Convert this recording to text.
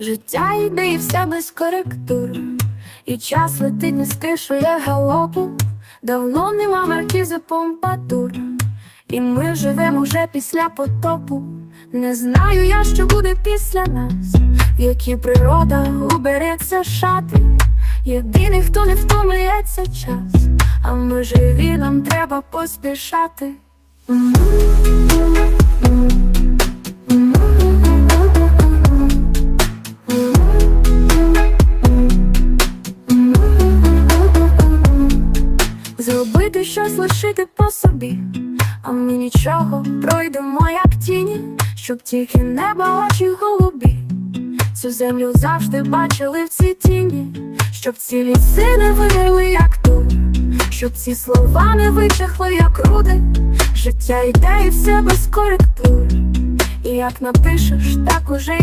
Життя йде і все без коректур. І час летить не стишує галопу. Давно нема маркізи помпатур. І ми живемо вже після потопу. Не знаю я, що буде після нас, в які природа убереться шати. Єдиний, хто не втомлюється час, а ми живі, нам треба поспішати. Зробити щось лишити по собі, а ми нічого пройдемо, як тіні, щоб тільки небо очі голубі. Цю землю завжди бачили в цій тіні, щоб ці ліси не вигоріли, як тут, щоб ці слова не вичахли, як руди. Життя йде і все без коректур. І як напишеш, так уже й